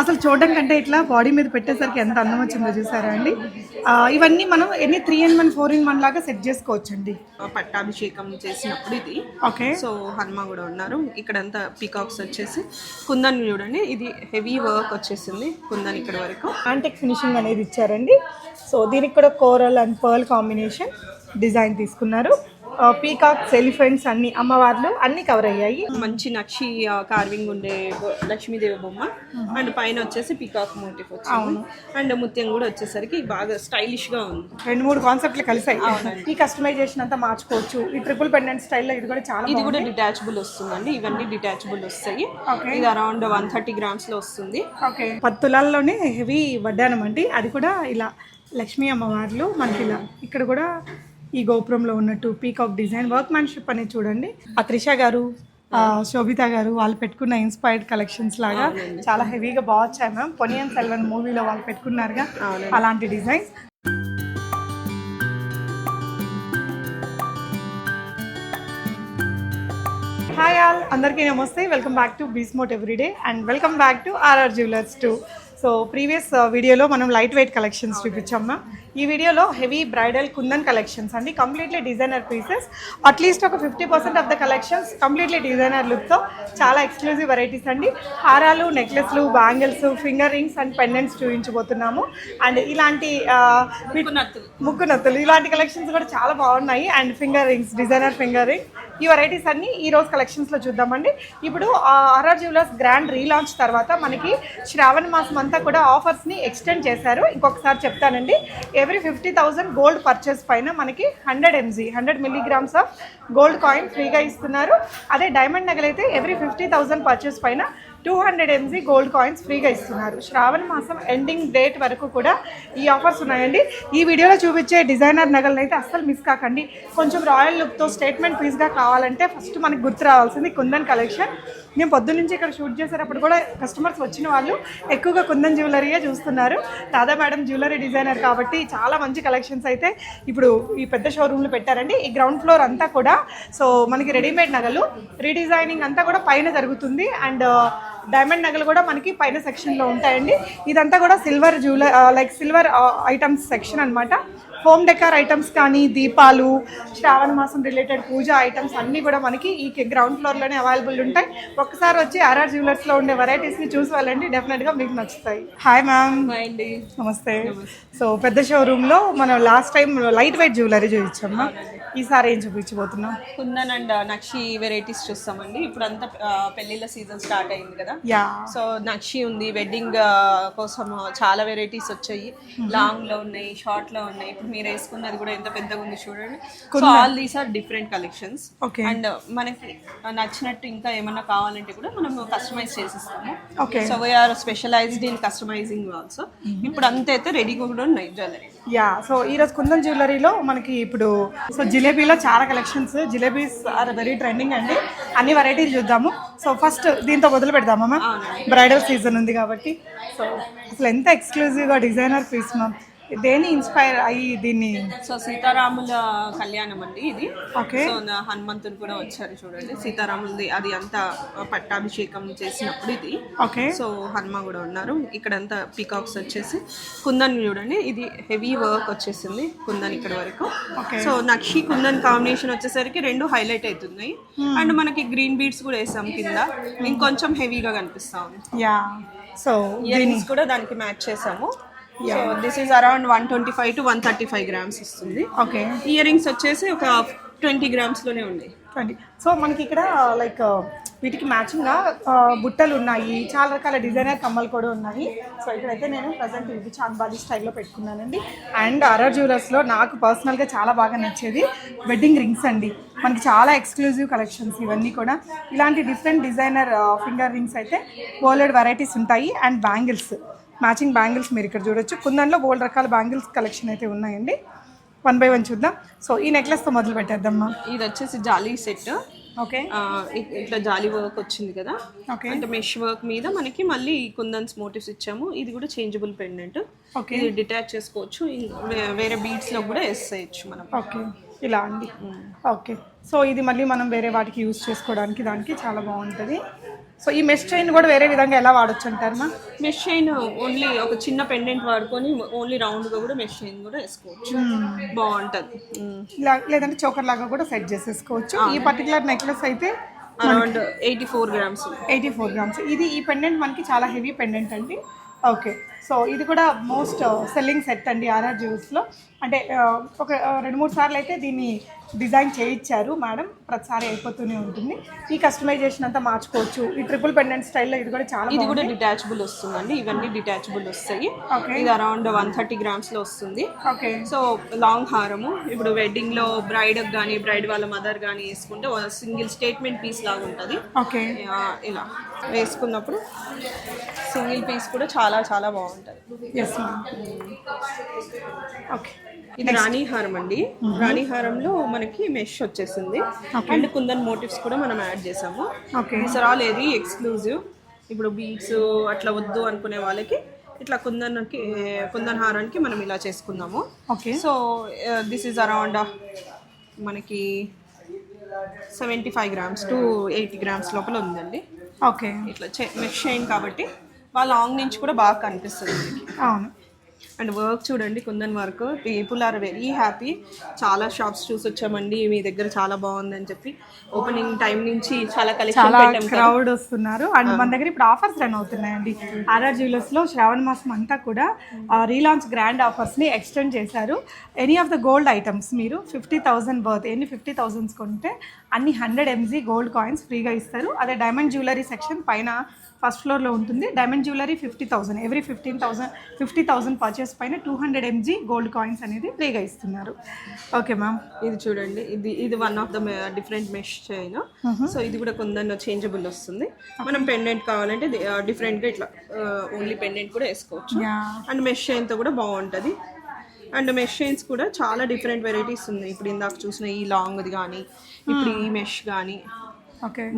అసలు చూడడం కంటే ఇట్లా బాడీ మీద పెట్టేసరికి ఎంత అందం వచ్చిందో చూసారా అండి? ఇవన్నీ మనం ఎన్ని three in one four in one లాగా సెట్ చేసుకోవచ్చు అండి పట్టాభిషేకం చేసినప్పుడు ఇది. ఓకే. సో హనుమ కూడా ఉన్నారు. ఇక్కడంతా పీకాక్స్ వచ్చేసి. కుందన్ చూడండి ఇది హెవీ వర్క్ వచ్చేసింది కుందన్ ఇక్కడ వరకు. యాంటిక్ ఫినిషింగ్ అనేది ఇచ్చారండి. సో దీనికి కూడా coral and pearl combination design తీసుకున్నారు. పీకాక్స్ ఎలిఫెంట్స్ అన్ని అమ్మవార్లు అన్ని కవర్ అయ్యాయి. మంచి నక్షి కార్వింగ్ ఉండే లక్ష్మీదేవి బొమ్మ. అండ్ పైన వచ్చేసి పీకాక్ మోటివ్ వచ్చింది. అండ్ ముత్యం కూడా వచ్చేసరికి బాగా స్టైలిష్గా ఉంది. రెండు మూడు కాన్సెప్ట్లు కలిసాయి. ఈ కస్టమైజేషన్ అంతా మార్చుకోవచ్చు. ఈ ట్రిపుల్ పెండెంట్ స్టైల్లో ఇది కూడా చాలా ఇది కూడా డిటాచబుల్ వస్తుందండి. ఇవన్నీ డిటాచబుల్ వస్తాయి. ఇది అరౌండ్ వన్ థర్టీ గ్రామ్స్లో వస్తుంది. పత్తులాల్లోనే హెవీ వడ్డానం అండి అది కూడా ఇలా లక్ష్మీ అమ్మవార్లు మనకి ఇలా ఇక్కడ కూడా ఈ గోపురంలో ఉన్నట్టు పీకాక్ డిజైన్ వర్క్ మ్యాన్షిప్ అనేది చూడండి. ఆ త్రిష గారు శోభిత గారు వాళ్ళు పెట్టుకున్న ఇన్స్పైర్డ్ కలెక్షన్స్ లాగా చాలా హెవీగా బాగా వచ్చాయి మ్యామ్. పొనియన్ సెల్వన్ మూవీలో వాళ్ళు పెట్టుకున్నారుగా అలాంటి డిజైన్స్ హాయ్ ఆల్ అందరికీ నమస్తే. Welcome back to బీస్మోట్ everyday and welcome back to R R jewellers too. So previous వీడియోలో మనం లైట్ వెయిట్ కలెక్షన్స్ చూపించాం మ్యామ్. ఈ వీడియోలో హెవీ బ్రైడల్ కుందన్ కలెక్షన్స్ అండి. Completely designer pieces at least ఒక fifty percent of the collections completely designer లుక్తో చాలా exclusive varieties అండి. హారాలు నెక్లెస్లు bangles finger rings and pendants చూపించబోతున్నాము. And ఇలాంటి ముక్కు నత్తులు. ఇలాంటి కలెక్షన్స్ కూడా చాలా బాగున్నాయి. And finger rings designer finger ring ఈ వెరైటీస్ అన్ని ఈ రోజు కలెక్షన్స్లో చూద్దామండి. ఇప్పుడు ఆర్ఆర్ జ్యువెలర్స్ గ్రాండ్ రీలాంచ్ తర్వాత మనకి శ్రావణ మాసం అంతా కూడా ఆఫర్స్ని ఎక్స్టెండ్ చేశారు. ఇంకొకసారి చెప్తానండి. Every fifty thousand gold purchase పైన మనకి hundred M G hundred milligrams of gold coin ఫ్రీగా ఇస్తున్నారు. అదే డైమండ్ నగలైతే ఎవ్రీ ఫిఫ్టీ థౌసండ్ పర్చేస్ పైన two hundred M G gold coins ఫ్రీగా ఇస్తున్నారు. శ్రావణ మాసం ఎండింగ్ డేట్ వరకు కూడా ఈ ఆఫర్స్ ఉన్నాయండి. ఈ వీడియోలో చూపించే డిజైనర్ నగలను అయితే అస్సలు మిస్ కాకండి. కొంచెం రాయల్ లుక్తో స్టేట్మెంట్ పీస్గా కావాలంటే ఫస్ట్ మనకి గుర్తు రావాల్సింది కుందన్ కలెక్షన్ మేము పొద్దు నుంచి ఇక్కడ షూట్ చేసేటప్పుడు కూడా కస్టమర్స్ వచ్చిన వాళ్ళు ఎక్కువగా కుందన్ జ్యువెలరీయే చూస్తున్నారు. దాదా మేడం జ్యువెలరీ డిజైనర్ కాబట్టి చాలా మంచి కలెక్షన్స్ అయితే ఇప్పుడు ఈ పెద్ద షోరూమ్లో పెట్టారండి. ఈ గ్రౌండ్ ఫ్లోర్ అంతా కూడా సో మనకి రెడీమేడ్ నగలు రీడిజైనింగ్ అంతా కూడా పైన జరుగుతుంది. అండ్ uh, డైమండ్ నగలు కూడా మనకి పైన సెక్షన్లో ఉంటాయండి. ఇదంతా కూడా silver jeweller like silver items section అనమాట హోమ్ డెకార్ ఐటమ్స్ కానీ దీపాలు శ్రావణ మాసం రిలేటెడ్ పూజ ఐటమ్స్ అన్నీ కూడా మనకి ఈ గ్రౌండ్ ఫ్లోర్లోనే అవైలబుల్ ఉంటాయి. ఒక్కసారి వచ్చి ఆర్ఆర్ జ్యువెలర్స్లో ఉండే వెరైటీస్ని చూసి వెళ్ళండి. డెఫినెట్గా మీకు నచ్చుతాయి. హాయ్ మ్యామ్ అండి. నమస్తే. సో పెద్ద షోరూంలో మనం last time light weight jewellery చూపించామా? ఈసారి ఏం చూపించబోతున్నాం కుందన్ అండ్ నక్షి వెరైటీస్ చూస్తామండి. ఇప్పుడు అంతా పెళ్ళిళ్ళ సీజన్ స్టార్ట్ అయింది కదా. యా సో నక్షి ఉంది వెడ్డింగ్ కోసం చాలా వెరైటీస్ వచ్చాయి. లాంగ్లో ఉన్నాయి షార్ట్లో ఉన్నాయి. ఇప్పుడు మీరు వేసుకున్నది కూడా ఎంత పెద్దగా ఉంది చూడండి. So all these are different collections. And మనకి నచ్చినట్టు ఇంకా ఏమన్నా కావాలంటే కూడా మనం customise చేసిస్తాము. Okay so we are specialised in customising also ఇప్పుడు అంతే అయితే రెడీగా కూడా ఉన్నాయి జ్యువెలరీ యా సో ఈరోజు కుందన్ జ్యువెలరీలో మనకి ఇప్పుడు సో జిలేబీలో చాలా collections jalebis are very trending అండి. అన్ని వెరైటీలు చూద్దాము. సో ఫస్ట్ దీంతో మొదలు పెడదామా బ్రైడల్ సీజన్ ఉంది కాబట్టి. సో అసలు ఎంత ఎక్స్క్లూజివ్గా డిజైనర్ పీస్ మ్యామ్ దేని ఇన్స్పైర్ అయ్యి దీన్ని? సో సీతారాముల కళ్యాణం అండి ఇది. ఓకే సో నా హనుమంతుడు కూడా వచ్చారు చూడండి. సీతారాములది అది అంతా పట్టాభిషేకం చేసినప్పుడు ఇది. ఓకే సో హనుమ కూడా ఉన్నారు. ఇక్కడంతా పీకాక్స్ వచ్చేసి. కుందన్ చూడండి. ఇది హెవీ వర్క్ వచ్చేసింది కుందన్ ఇక్కడ వరకు. సో నక్షి కుందన్ కాంబినేషన్ వచ్చేసరికి రెండు హైలైట్ అవుతున్నాయి. అండ్ మనకి గ్రీన్ బీడ్స్ కూడా వేసాం కింద. ఇంకొంచెం హెవీగా కనిపిస్తా ఉంది. యా సో ఇయర్ కూడా దానికి మ్యాచ్ చేసాము. So this is around one twenty five to one thirty five grams ఇస్తుంది. ఓకే ఇయర్ రింగ్స్ వచ్చేసి ఒక ట్వంటీ గ్రామ్స్లోనే ఉన్నాయి ట్వంటీ సో మనకి ఇక్కడ లైక్ వీటికి మ్యాచింగ్గా బుట్టలు ఉన్నాయి. చాలా రకాల డిజైనర్ కమ్మలు కూడా ఉన్నాయి. సో ఇక్కడైతే నేను ప్రజెంట్ ఇది చాంద్బాలి స్టైల్లో పెట్టుకున్నానండి. అండ్ అరర్ జ్యువెలర్స్లో నాకు పర్సనల్గా చాలా బాగా నచ్చేది వెడ్డింగ్ రింగ్స్ అండి. మనకి చాలా ఎక్స్క్లూజివ్ కలెక్షన్స్ ఇవన్నీ కూడా. ఇలాంటి డిఫరెంట్ డిజైనర్ ఫింగర్ రింగ్స్ అయితే బోలెడ్ వెరైటీస్ ఉంటాయి. అండ్ బ్యాంగిల్స్ మ్యాచింగ్ బ్యాంగిల్స్ మీరు ఇక్కడ చూడొచ్చు. కుందన్లో బోల్డ్ రకాల బ్యాంగిల్స్ కలెక్షన్ అయితే ఉన్నాయండి. వన్ బై వన్ చూద్దాం. సో ఈ నెక్లెస్తో మొదలు పెట్టేద్దామా? ఇది వచ్చేసి జాలీ సెట్. ఓకే. ఇట్లా జాలీ వర్క్ వచ్చింది కదా. ఓకే. అంటే మెష్ వర్క్ మీద మనకి మళ్ళీ కుందన్స్ మోటివ్స్ ఇచ్చాము. ఇది కూడా చేంజబుల్ పెండెంట్. ఓకే. ఇది డిటాచ్ చేసుకోవచ్చు. వేరే బీడ్స్లో కూడా వేసేయచ్చు మనం. ఓకే. ఇలా అండి. ఓకే. సో ఇది మళ్ళీ మనం వేరే వాటికి యూజ్ చేసుకోవడానికి దానికి చాలా బాగుంటుంది. సో ఈ మెష్ చైన్ కూడా వేరే విధంగా ఎలా వాడొచ్చు అంటారమ్మా మెష్ చైన్ ఓన్లీ ఒక చిన్న పెండెంట్ వాడుకొని ఓన్లీ రౌండ్గా కూడా మెష్ చైన్ కూడా వేసుకోవచ్చు. బాగుంటుంది. ఇలా లేదంటే చోకర్ లాగా కూడా సెట్ చేసేసుకోవచ్చు. ఈ పర్టికులర్ నెక్లెస్ అయితే around eighty four grams eighty four grams ఇది ఈ పెండెంట్ మనకి చాలా హెవీ పెండెంట్ అండి. ఓకే సో ఇది కూడా మోస్ట్ సెల్లింగ్ సెట్ అండి ఆర్ఆర్ జ్యూస్లో అంటే ఆ, ఒక ఆ, రెండు మూడు సార్లు అయితే దీన్ని డిజైన్ చేయించారు. మేడం ప్రతిసారి అయిపోతూనే ఉంటుంది. ఈ కస్టమైజేషన్ అంతా మార్చుకోవచ్చు. ఈ ట్రిపుల్ పెండెంట్ స్టైల్లో ఇది కూడా చాలా ఇది కూడా డిటాచబుల్ వస్తుందండి. ఇవన్నీ డిటాచబుల్ వస్తాయి. ఇది అరౌండ్ వన్ థర్టీ గ్రామ్స్లో వస్తుంది. ఓకే సో లాంగ్ హారము. ఇప్పుడు వెడ్డింగ్లో బ్రైడ్ కానీ బ్రైడ్ వాళ్ళ మదర్ కానీ వేసుకుంటే సింగిల్ స్టేట్మెంట్ పీస్ లాగా ఉంటుంది. ఓకే ఇలా వేసుకున్నప్పుడు సింగిల్ పీస్ కూడా చాలా చాలా బాగుంటుంది. ఎస్ ఓకే ఇది రాణి హారం అండి. రాణి హారంలో మనకి మెష్ వచ్చేసింది. అండ్ కుందన్ మోటివ్స్ కూడా మనం యాడ్ చేసాము. ఆర్ ఆల్ ఏది ఎక్స్క్లూజివ్ ఇప్పుడు బీట్స్ అట్లా వద్దు అనుకునే వాళ్ళకి ఇట్లా కుందన్కి కుందన్ హారానికి మనం ఇలా చేసుకుందాము. Okay. So this is around మనకి seventy five grams to eighty grams లోపల ఉందండి. ఓకే. ఇట్లా మెష్ చైన్ కాబట్టి. వాళ్ళ లాంగ్ నుంచి కూడా బాగా కనిపిస్తుంది. అవును. అండ్ వర్క్ చూడండి kundan work. People are very happy చాలా షాప్స్ చూసి వచ్చామండి. మీ దగ్గర చాలా బాగుందని చెప్పి ఓపెనింగ్ టైం నుంచి చాలా కలెక్షన్ చాలా పెట్టాం కదా. క్రౌడ్ వస్తున్నారు. అండ్ మన దగ్గర ఇప్పుడు ఆఫర్స్ రన్ అవుతున్నాయండి. ఆర్ఆర్ జ్యువెలర్స్లో శ్రావణ మాసం అంతా కూడా రీలాంచ్ గ్రాండ్ ఆఫర్స్ని ఎక్స్టెండ్ చేశారు. Any of the gold items మీరు ఫిఫ్టీ థౌసండ్ బర్త్ ఎన్ని ఫిఫ్టీ థౌసండ్స్ కొంటే అన్ని hundred M G gold coins ఫ్రీగా ఇస్తారు. అదే డైమండ్ జ్యువెలరీ సెక్షన్ పైన ఫస్ట్ ఫ్లోర్లో ఉంటుంది. Diamond jewellery fifty thousand every fifteen thousand fifty thousand purchase పైన two hundred M G gold coins అనేది ఫ్రీగా ఇస్తున్నారు. ఓకే మ్యామ్ ఇది చూడండి. ఇది ఇది one of the different mesh chain so ఇది కూడా కొందరు చేంజబుల్ వస్తుంది. మనం పెండెంట్ కావాలంటే డిఫరెంట్గా ఇట్లా ఓన్లీ పెండెంట్ కూడా వేసుకోవచ్చు. అండ్ మెష్ చైన్తో కూడా బాగుంటుంది. అండ్ మెష్ చైన్స్ కూడా చాలా డిఫరెంట్ వెరైటీస్ ఉన్నాయి. ఇప్పుడు ఇందాక చూసిన ఈ లాంగ్ది కానీ ఇప్పుడు ఈ మెష్ కానీ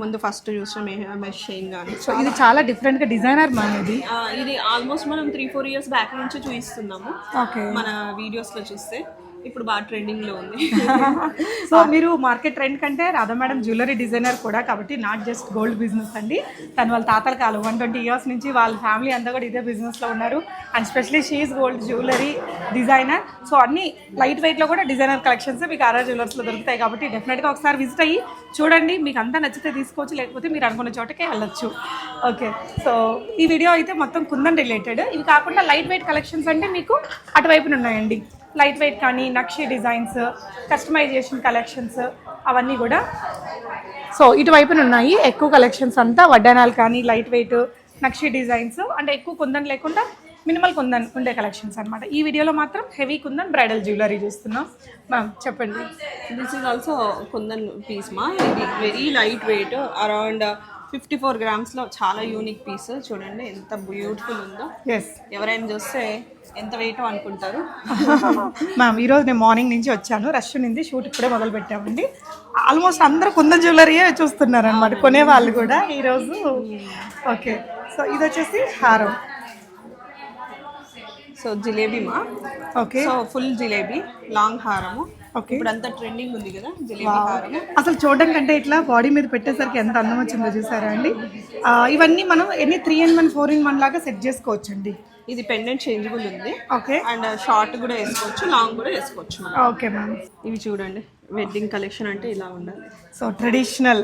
ముందు ఫస్ట్ చూసిన మెష్ చైన్ కానీ సో ఇది చాలా డిఫరెంట్గా డిజైనర్ మ్యామ్ ఇది ఇది ఆల్మోస్ట్ మనం త్రీ ఫోర్ ఇయర్స్ బ్యాక్ నుంచి చూపిస్తున్నాము. ఓకే మన వీడియోస్లో చూస్తే. ఇప్పుడు బాగా ట్రెండింగ్లో ఉంది. సో మీరు మార్కెట్ ట్రెండ్ కంటే రాధా మేడం జ్యువెలరీ డిజైనర్ కూడా కాబట్టి నాట్ జస్ట్ గోల్డ్ బిజినెస్ అండి. తను వాళ్ళ తాతల కాలం వన్ ట్వంటీ ఇయర్స్ నుంచి వాళ్ళ ఫ్యామిలీ అంతా కూడా ఇదే బిజినెస్లో ఉన్నారు. And specially she's gold jewellery designer. So అన్ని లైట్ వెయిట్లో కూడా డిజైనర్ కలెక్షన్స్ మీకు ఆర్ఆర్ జ్యువెలర్స్లో దొరుకుతాయి కాబట్టి డెఫినెట్గా ఒకసారి విజిట్ అయ్యి చూడండి. మీకు అంతా నచ్చితే తీసుకోవచ్చు లేకపోతే మీరు అనుకున్న చోటకే వెళ్ళొచ్చు. ఓకే. సో ఈ వీడియో అయితే మొత్తం కుందన్ రిలేటెడ్. ఇవి కాకుండా లైట్ వెయిట్ కలెక్షన్స్ అంటే మీకు అటువైపున ఉన్నాయండి. లైట్ వెయిట్ కానీ నక్షి డిజైన్స్ కస్టమైజేషన్ కలెక్షన్స్ అవన్నీ కూడా సో ఇటువైపున ఉన్నాయి. ఎక్కువ కలెక్షన్స్ అంతా వడ్డానాలు కానీ లైట్ వెయిట్ నక్షి డిజైన్స్. అంటే ఎక్కువ కుందన్ లేకుండా మినిమల్ కుందన్ ఉండే కలెక్షన్స్ అన్నమాట. ఈ వీడియోలో మాత్రం హెవీ కుందన్ బ్రైడల్ జ్యువెలరీ చూస్తున్నాం. మ్యామ్ చెప్పండి. This is also kundan piece మా ఇది very light weight around fifty four గ్రామ్స్లో చాలా యూనిక్ పీస్ చూడండి ఎంత బ్యూటిఫుల్ ఉందో. ఎస్ ఎవరైనా చూస్తే ఎంత వెయిట్ అనుకుంటారు. మ్యామ్ ఈరోజు నేను మార్నింగ్ నుంచి వచ్చాను. రష్ ఉంది షూట్ ఇప్పుడే మొదలు పెట్టామండి. ఆల్మోస్ట్ అందరూ కుందన్ జ్యువెలరీయే చూస్తున్నారు అనమాట కొనే వాళ్ళు కూడా ఈరోజు ఓకే సో ఇది వచ్చేసి హారం. సో జిలేబీ మా. Okay so full jalebi long హారము. ఇప్పుడు అంతా ట్రెండింగ్ ఉంది కదా జిలేబీ అసలు చూడడం కంటే ఇట్లా బాడీ మీద పెట్టేసరికి ఎంత అందం వచ్చిందో చూసారా అండి? ఇవన్నీ మనం ఎన్ని three in one four in one లాగా సెట్ చేసుకోవచ్చండి? ఇది పెండెంట్ చేంజబుల్ ఉంది. ఓకే. అండ్ షార్ట్ కూడా వేసుకోవచ్చు లాంగ్ కూడా వేసుకోవచ్చు ఓకే మ్యామ్. ఇవి చూడండి వెడ్డింగ్ కలెక్షన్ అంటే ఇలా ఉండాలి. So traditional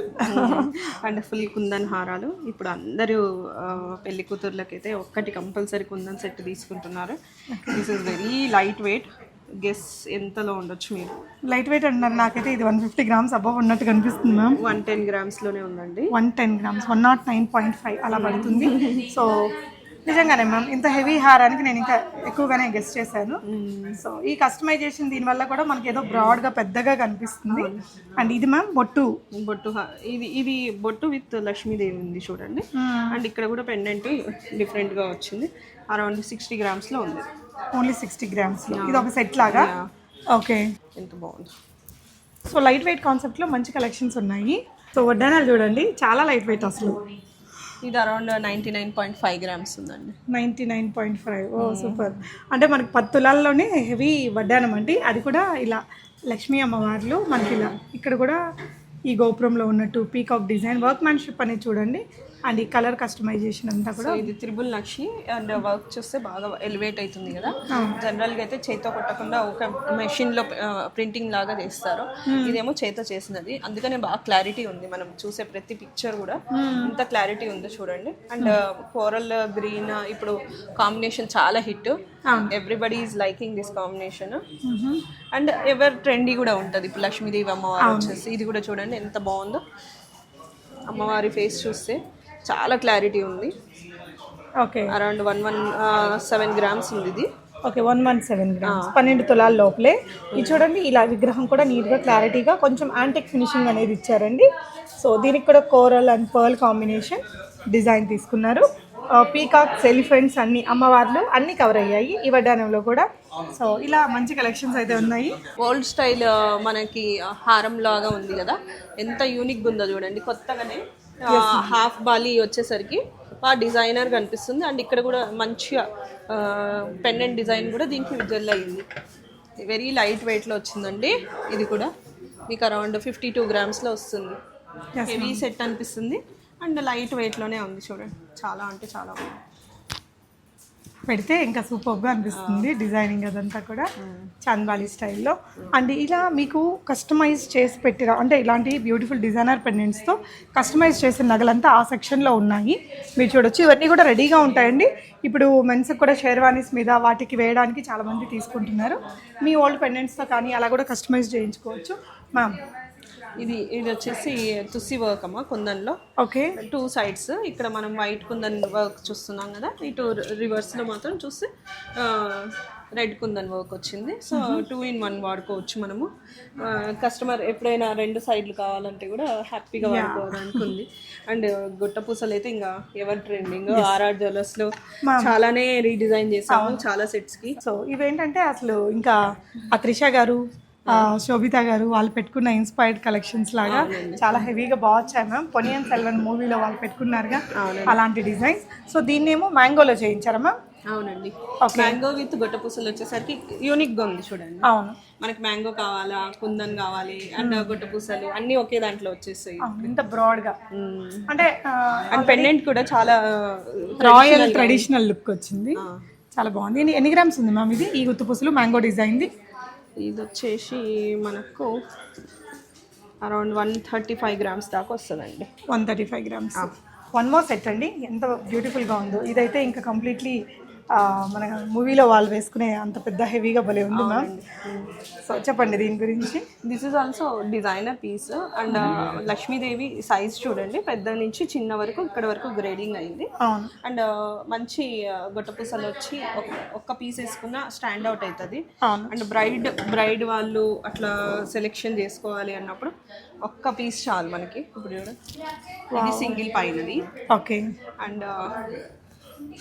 and full kundan హారాలు. ఇప్పుడు అందరూ పెళ్ళి కూతుర్లకైతే ఒక్కటి కంపల్సరీ కుందన్ సెట్ తీసుకుంటున్నారు. This is very light weight guess ఎంతలో ఉండొచ్చు మీరు? లైట్ వెయిట్ అంటున్నారు నాకైతే ఇది వన్ ఫిఫ్టీ గ్రామ్స్ అబవ్ ఉన్నట్టు కనిపిస్తుంది మ్యామ్ వన్ టెన్ గ్రామ్స్లోనే ఉందండి. One ten grams one nought nine point five అలా పడుతుంది. సో నిజంగానే మ్యామ్ ఇంత హెవీ హారానికి నేను ఇంకా ఎక్కువగానే గెస్ట్ చేశాను. సో ఈ కస్టమైజేషన్ దీనివల్ల కూడా మనకి ఏదో బ్రాడ్గా పెద్దగా కనిపిస్తుంది. అండ్ ఇది మ్యామ్ బొట్టు. బొట్టు ఇది ఇది బొట్టు విత్ లక్ష్మీదేవి ఉంది చూడండి అండ్ ఇక్కడ కూడా పెండెంట్ డిఫరెంట్గా వచ్చింది. అరౌండ్ సిక్స్టీ గ్రామ్స్లో ఉంది. ఓన్లీ సిక్స్టీ గ్రామ్స్ ఇది ఒక సెట్ లాగా? ఓకే ఎంత బాగుంది? సో లైట్ వెయిట్ కాన్సెప్ట్లో మంచి కలెక్షన్స్ ఉన్నాయి. సో వడ్డానాలు చూడండి. చాలా లైట్ వెయిట్ అసలు. ఇది around ninety nine point five grams ఉందండి. Ninety nine point five oh super అంటే మనకి పది తులాల్లోనే హెవీ వడ్డానం అండి. అది కూడా ఇలా లక్ష్మీ అమ్మవార్లు మనకి ఇలా ఇక్కడ కూడా ఈ గోపురంలో ఉన్నట్టు పీకాక్ డిజైన్ వర్క్ మ్యాన్షిప్ అనేది చూడండి. అండ్ ఈ కలర్ కస్టమైజేషన్ అంతా కూడా ఇది త్రిబుల్ నక్షి అండ్ వర్క్ చూస్తే బాగా ఎలివేట్ అవుతుంది కదా. జనరల్గా అయితే చేతితో కొట్టకుండా ఒక మెషిన్లో ప్రింటింగ్ లాగా చేస్తారు. ఇదేమో చేతితో చేసినది. అందుకనే బాగా క్లారిటీ ఉంది. మనం చూసే ప్రతి పిక్చర్ కూడా ఇంత క్లారిటీ ఉందో చూడండి. అండ్ కోరల్ గ్రీన్ ఇప్పుడు కాంబినేషన్ చాలా hit everybody is liking this combination and ever trendy కూడా ఉంటుంది. ఇప్పుడు లక్ష్మీదేవి అమ్మవారు వచ్చేసి. ఇది కూడా చూడండి ఎంత బాగుందో. అమ్మవారి ఫేస్ చూస్తే. చాలా క్లారిటీ ఉంది. Okay around one one seven grams ఉంది ఇది. Okay one one seven grams పన్నెండు తులాల లోపలే. ఇది చూడండి ఇలా విగ్రహం కూడా నీట్గా క్లారిటీగా కొంచెం యాంటిక్ ఫినిషింగ్ అనేది ఇచ్చారండి. సో దీనికి కూడా coral and pearl combination design తీసుకున్నారు. పీకాక్స్ ఎలిఫెంట్స్ అన్ని అమ్మవార్లు అన్ని కవర్ అయ్యాయి. ఈ వడ్డానంలో కూడా. సో ఇలా మంచి కలెక్షన్స్ అయితే ఉన్నాయి. ఓల్డ్ స్టైల్ మనకి హారం లాగా ఉంది కదా. ఎంత యూనిక్ ఉందో చూడండి. కొత్తగానే హాఫ్ బాలీ వచ్చేసరికి బాగా డిజైనర్ కనిపిస్తుంది. అండ్ ఇక్కడ కూడా మంచిగా పెండెంట్ డిజైన్ కూడా దీనికి విజువల్ అయ్యింది వెరీ లైట్ వెయిట్లో వచ్చిందండి. ఇది కూడా మీకు అరౌండ్ ఫిఫ్టీ టూ గ్రామ్స్లో వస్తుంది. హెవీ సెట్ అనిపిస్తుంది. అండ్ లైట్ వెయిట్లోనే ఉంది. చూడండి. చాలా అంటే చాలా బాగుంది. పెడితే ఇంకా సూపర్గా అనిపిస్తుంది డిజైనింగ్ అదంతా కూడా. చాంద్బాలి స్టైల్లో అండ్ ఇలా మీకు కస్టమైజ్ చేసి పెట్టిన అంటే ఇలాంటి బ్యూటిఫుల్ డిజైనర్ పెండెంట్స్తో కస్టమైజ్ చేసిన నగలంతా ఆ సెక్షన్లో ఉన్నాయి. మీరు చూడొచ్చు. ఇవన్నీ కూడా రెడీగా ఉంటాయండి. ఇప్పుడు మెన్స్కి కూడా షేర్వానీస్ మీద వాటికి వేయడానికి చాలామంది తీసుకుంటున్నారు. మీ ఓల్డ్ పెండెంట్స్తో కానీ అలా కూడా కస్టమైజ్ చేయించుకోవచ్చు. మ్యామ్ ఇది ఇది వచ్చేసి తుస్సి వర్క్ అమ్మ కుందన్లో? ఓకే. టూ సైడ్స్ ఇక్కడ మనం వైట్ కుందన్ వర్క్ చూస్తున్నాం కదా ఇటు రివర్స్లో మాత్రం చూస్తే రెడ్ కుందన్ వర్క్ వచ్చింది. సో టూ ఇన్ వన్ వాడుకోవచ్చు మనము. కస్టమర్ ఎప్పుడైనా రెండు సైడ్లు కావాలంటే కూడా హ్యాపీగా వాడుకోవడానికి ఉంది అండ్ గుట్ట పూసలు అయితే ఇంకా ఎవర్ ట్రెండింగ్ ఆర్ఆర్ జ్యువెలర్స్లో చాలానే రీడిజైన్ చేసాము చాలా సెట్స్కి సో ఇవేంటంటే అసలు ఇంకా ఆ త్రిష గారు శోభిత గారు వాళ్ళు పెట్టుకున్న ఇన్స్పైర్డ్ కలెక్షన్స్ లాగా చాలా హెవీగా బాగా వచ్చాయి మ్యామ్ పొనియన్ సెల్వన్ మూవీలో వాళ్ళు పెట్టుకున్నారుగా అలాంటి డిజైన్స్ సో దీన్నేమో మ్యాంగోలో చేయించారా మ్యామ్ అవునండి. మ్యాంగో విత్ గుట్ట పూసలు వచ్చేసరికి యూనిక్గా ఉంది చూడండి. అవును. మనకి మ్యాంగో కావాలా కుందన్ కావాలి అండ్ గుట్ట పూసలు అన్ని ఒకే దాంట్లో వచ్చేస్తాయి. ఇంత బ్రాడ్గా అంటే అండ్ పెండెంట్ కూడా చాలా రాయల్ ట్రెడిషనల్ లుక్ వచ్చింది. చాలా బాగుంది. ఎన్ని- ఎన్ని గ్రామ్స్ ఉంది మ్యామ్ ఇది? ఈ గుత్తుపుసులు మ్యాంగో డిజైన్ది ఇది వచ్చేసి మనకు around one thirty five grams దాకా వస్తుందండి. One thirty five grams. One more set అండి. ఎంత బ్యూటిఫుల్గా ఉందో. ఇదైతే ఇంకా కంప్లీట్లీ మన మూవీలో వాళ్ళు వేసుకునే అంత పెద్ద హెవీగా భలే ఉంది మ్యామ్ సో చెప్పండి దీని గురించి. This is also designer piece and Lakshmidevi size చూడండి. పెద్ద నుంచి చిన్న వరకు ఇక్కడ వరకు గ్రేడింగ్ అయింది. అండ్ మంచి గొట్టపూసలు వచ్చి ఒక- ఒక్క పీస్ వేసుకున్న స్టాండ్ అవుట్ అవుతుంది. అండ్ బ్రైడ్ బ్రైడ్ వాళ్ళు అట్లా సెలెక్షన్ చేసుకోవాలి అన్నప్పుడు ఒక్క పీస్ చాలు మనకి. ఇప్పుడు చూడ. ఇది సింగిల్ పైనది. ఓకే అండ్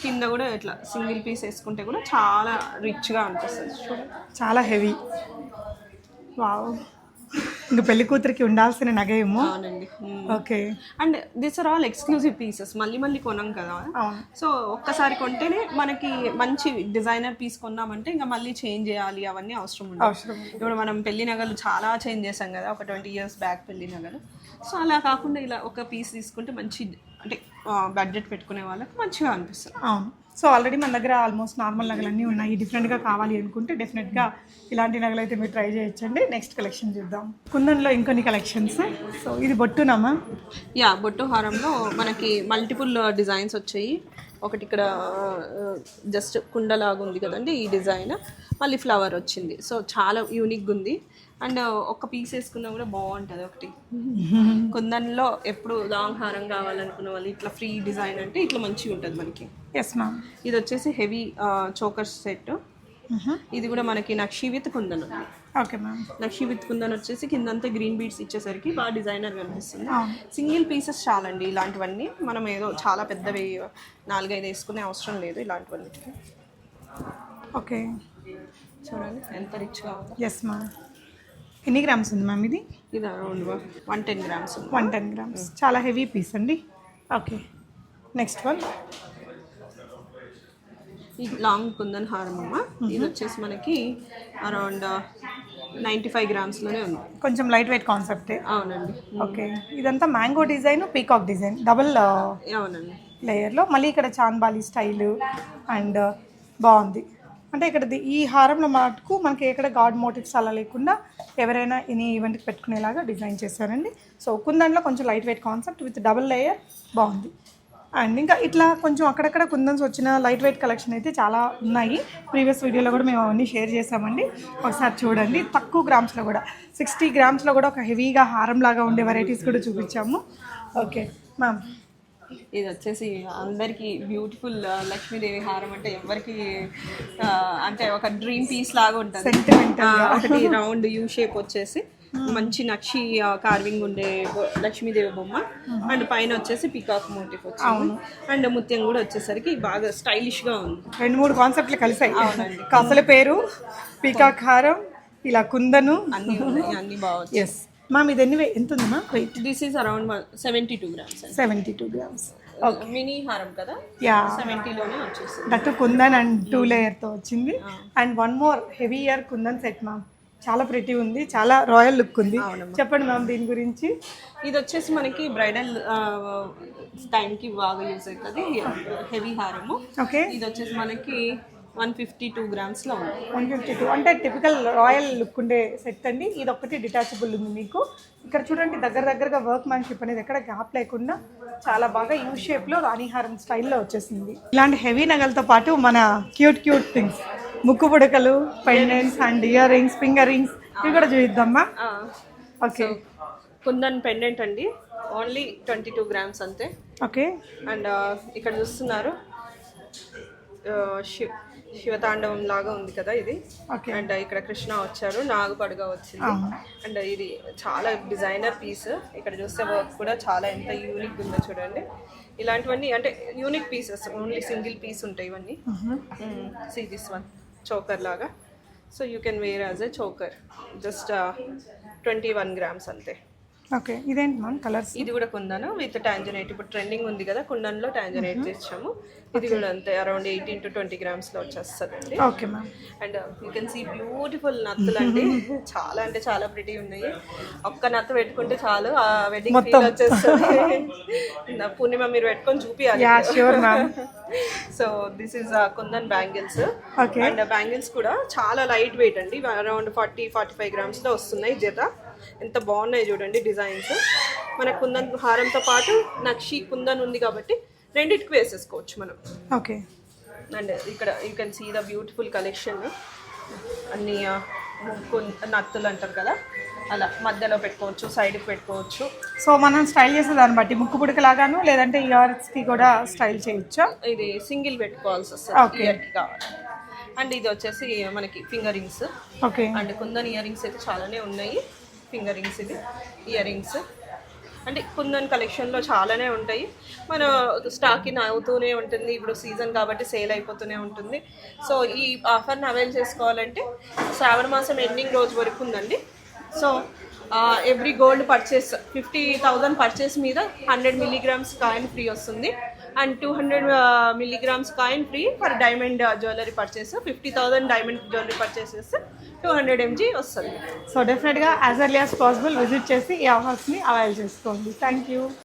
కింద కూడా ఇట్లా సింగిల్ పీస్ వేసుకుంటే కూడా చాలా రిచ్గా అనిపిస్తుంది. చూడండి చాలా హెవీ. వావ్. ఇంక పెళ్ళి కూతురికి ఉండాల్సిన నగేమో? అవునండి. Okay. And this are all exclusive pieces. మళ్ళీ మళ్ళీ కొనం కదా. సో ఒక్కసారి కొంటేనే మనకి మంచి డిజైనర్ పీస్ కొన్నామంటే ఇంకా మళ్ళీ చేంజ్ చేయాలి అవన్నీ అవసరం ఉండదు. అవసరం ఇప్పుడు మనం పెళ్ళి నగలు చాలా చేంజ్ చేసాం కదా ఒక ట్వంటీ ఇయర్స్ బ్యాక్ పెళ్ళి నగలు. సో అలా కాకుండా ఇలా ఒక పీస్ తీసుకుంటే మంచి అంటే బడ్జెట్ పెట్టుకునే వాళ్ళకి మంచిగా అనిపిస్తుంది. అవును. సో ఆల్రెడీ మన దగ్గర ఆల్మోస్ట్ నార్మల్ నగలు అన్నీ ఉన్నాయి డిఫరెంట్గా కావాలి అనుకుంటే డెఫినెట్గా ఇలాంటి నగలు అయితే మీరు ట్రై చేయొచ్చండి. నెక్స్ట్ కలెక్షన్ చూద్దాం. కుందన్లో ఇంకొన్ని కలెక్షన్స్ సో ఇది బొట్టునమ్మా యా బొట్టు హారంలో మనకి మల్టిపుల్ డిజైన్స్ వచ్చాయి. ఒకటి ఇక్కడ జస్ట్ కుండలాగా ఉంది కదండి ఈ డిజైన్. మళ్ళీ ఫ్లవర్ వచ్చింది. సో చాలా యూనిక్గా ఉంది అండ్ ఒక పీస్ వేసుకున్నా కూడా బాగుంటుంది ఒకటి. కుందన్లో ఎప్పుడు లాంగ్ హారం కావాలనుకున్న వాళ్ళు ఇట్లా ఫ్రీ డిజైన్ అంటే ఇట్లా మంచిగా ఉంటుంది మనకి. ఎస్ మ్యామ్ ఇది వచ్చేసి హెవీ చోకర్ సెట్. ఇది కూడా మనకి నక్షి విత్ కుందన్ ఉంది okay ma'am. Nakshi with kundan వచ్చేసి కిందంతా గ్రీన్ బీడ్స్ ఇచ్చేసరికి బాగా డిజైనర్ కనిపిస్తుంది. సింగిల్ పీసెస్ చాలండి ఇలాంటివన్నీ. మనం ఏదో చాలా పెద్దవి నాలుగైదు వేసుకునే అవసరం లేదు ఇలాంటివన్నిటికి ఓకే. చూడండి ఎంత రిచ్గా ఉందో. ఎస్ మ్యామ్ ఎన్ని గ్రామ్స్ ఉంది మ్యామ్ ఇది? ఇది around one ten grams one ten grams చాలా హెవీ పీస్ అండి. ఓకే. నెక్స్ట్ వన్ ఈ లాంగ్ కుందన్ హారం అమ్మ ఇది వచ్చేసి మనకి అరౌండ్ నైంటీ ఫైవ్ గ్రామ్స్లోనే ఉంది. కొంచెం లైట్ వెయిట్ కాన్సెప్టే. అవునండి. ఓకే. ఇదంతా mango design peacock design. Double అవునండి. లేయర్లో. మళ్ళీ ఇక్కడ చాన్బాలి స్టైల్ అండ్ బాగుంది. అంటే ఇక్కడ ఈ హారంలో మటుకు మనకి ఎక్కడ గాడ్ మోటివ్స్ అలా లేకుండా ఎవరైనా ఎనీ ఈవెంట్కి పెట్టుకునేలాగా డిజైన్ చేశారండి. సో కుందన్లో కొంచెం light weight concept with double layer బాగుంది. అండ్ ఇంకా ఇట్లా కొంచెం అక్కడక్కడ కుందన్స్ వచ్చిన లైట్ వెయిట్ కలెక్షన్ అయితే చాలా ఉన్నాయి. ప్రీవియస్ వీడియోలో కూడా మేము అవన్నీ షేర్ చేసామండి ఒకసారి చూడండి. తక్కువ గ్రామ్స్లో కూడా. సిక్స్టీ గ్రామ్స్లో కూడా ఒక హెవీగా హారం లాగా ఉండే వెరైటీస్ కూడా చూపించాము. ఓకే మ్యామ్ ఇది వచ్చేసి అందరికి బ్యూటిఫుల్ లక్ష్మీదేవి హారం అంటే ఎవరికి ఆ, అంటే ఒక డ్రీమ్ పీస్ లాగా ఉంటుంది. ఒకటి రౌండ్ యూ షేప్ వచ్చేసి. మంచి నక్షి కార్వింగ్ ఉండే లక్ష్మీదేవి బొమ్మ. అండ్ పైన వచ్చేసి పికాక్ మోటిఫ్ వచ్చింది. అండ్ ముత్యం కూడా వచ్చేసరికి బాగా స్టైలిష్గా ఉంది. రెండు మూడు కాన్సెప్ట్లు కలిసాయి. అసలు పేరు పీకాక్ హారం ఇలా కుందను. అన్ని ఉన్నాయి అన్ని బాగా ఎస్ మ్యామ్ ఇది ఎన్ని ఎంత ఉంది ma'am weight this is around seventy two grams seventy two grams mini హారం కదా? యా సెవెంటీలోనే వచ్చేసింది. దట్టు కుందన్ అండ్ టూ లేయర్తో వచ్చింది. And one more heavy ear kundan set ma'am చాలా ప్రిటీ ఉంది చాలా రాయల్ లుక్ ఉంది. చెప్పండి మ్యామ్ దీని గురించి. ఇది వచ్చేసి మనకి బ్రైడల్ టైంకి బాగా యూజ్ అవుతుంది హెవీ హారము. ఓకే. ఇది వచ్చేసి మనకి వన్ ఫిఫ్టీ టూ గ్రామ్స్లో ఉంది. వన్ ఫిఫ్టీ టూ అంటే టిపికల్ రాయల్ లుక్ ఉండే సెట్ అండి. ఇది ఒకటి డిటాచబుల్ ఉంది మీకు. ఇక్కడ చూడండి దగ్గర దగ్గరగా వర్క్ మ్యాన్షిప్ అనేది ఎక్కడ గ్యాప్ లేకుండా చాలా బాగా యూ షేప్లో రాణిహారం స్టైల్లో వచ్చేసింది. ఇలాంటి హెవీ నగలతో పాటు మన క్యూట్ క్యూట్ థింగ్స్ ముక్కు పుడకలు pendants and earrings finger rings ఇవి కూడా చూద్దామా ఓకే. కుందన్ పెండెంట్ అండి. ఓన్లీ ట్వంటీ టూ గ్రామ్స్ అంతే. ఓకే. అండ్ ఇక్కడ చూస్తున్నారు శివ శివతాండవం లాగా ఉంది కదా ఇది. అండ్ ఇక్కడ కృష్ణ వచ్చారు నాగుపడుగా వచ్చింది. అండ్ ఇది చాలా డిజైనర్ పీస్ ఇక్కడ చూస్తే వర్క్ కూడా చాలా ఎంత యూనిక్ ఉందో చూడండి. ఇలాంటివన్నీ అంటే unique pieces only single piece ఉంటాయి ఇవన్నీ. సీ దిస్ వన్ చోకర్ లాగా so you can wear as a choker just twenty one grams అంతే ఓకే ఇదేంటి మ్యామ్ కలర్స్ ఇది కూడా కుందను విత్ టాంజనేట్. ఇప్పుడు ట్రెండింగ్ ఉంది కదా కుందన్లో టాంజనేట్ తెచ్చాము ఇది కూడా అంతే అరౌండ్ ఎయిటీన్ టు ట్వంటీ గ్రామ్స్లో వచ్చేస్తుందండి. Okay ma'am and you can see beautiful నత్తులు అండి చాలా అంటే చాలా ప్రిటీ ఉన్నాయి. ఒక్క నత్తు పెట్టుకుంటే చాలు ఆ వెడ్డింగ్ ఫీల్ వచ్చేస్తుంది. పూర్ణిమ మీరు పెట్టుకొని ma'am so this is kundan bangles. And bangles కూడా చాలా లైట్ వెయిట్ అండి. అరౌండ్ ఫార్టీ ఫార్టీ ఫైవ్ గ్రామ్స్లో వస్తున్నాయి జత. ఎంత బాగున్నాయి చూడండి డిజైన్స్. మన కుందన్ హారంతో పాటు నక్షి కుందన్ ఉంది కాబట్టి రెండింటికి వేసేసుకోవచ్చు మనం. ఓకే. అండ్ ఇక్కడ you can see the beautiful collection అన్ని నత్తులు అంటారు కదా? అలా మధ్యలో పెట్టుకోవచ్చు సైడ్కి పెట్టుకోవచ్చు. సో మనం స్టైల్ చేసే దాన్ని బట్టి ముక్కు పుడక లాగాను లేదంటే ఇయర్స్కి కూడా స్టైల్ చేయొచ్చా? ఇది సింగిల్ పెట్టుకోవాల్సి. వస్తుంది ఇయర్కి కావాలి. అండ్ ఇది వచ్చేసి మనకి finger rings okay. And kundan ear rings అయితే చాలానే ఉన్నాయి. ఫింగర్ రింగ్స్ ఇది ఇయర్ రింగ్స్ అంటే కుందన్ కలెక్షన్లో చాలానే ఉంటాయి. మన స్టాక్ ఇన్ అవుతూనే ఉంటుంది. ఇప్పుడు సీజన్ కాబట్టి సేల్ అయిపోతూనే ఉంటుంది. సో ఈ ఆఫర్ని అవైల్ చేసుకోవాలంటే శ్రావణ మాసం ఎండింగ్ రోజు వరకు ఉందండి. So every gold purchase fifty thousand purchase మీద హండ్రెడ్ మిల్లీగ్రామ్స్ కాయిన్ ఫ్రీ వస్తుంది. And two hundred milligrams coin free for diamond jewellery purchase. Fifty thousand diamond jewellery purchases. Two hundred MG వస్తుంది. So డెఫినెట్గా as early as possible visit చేసి ఈ ఆఫర్స్ని avail చేసుకోండి. Thank you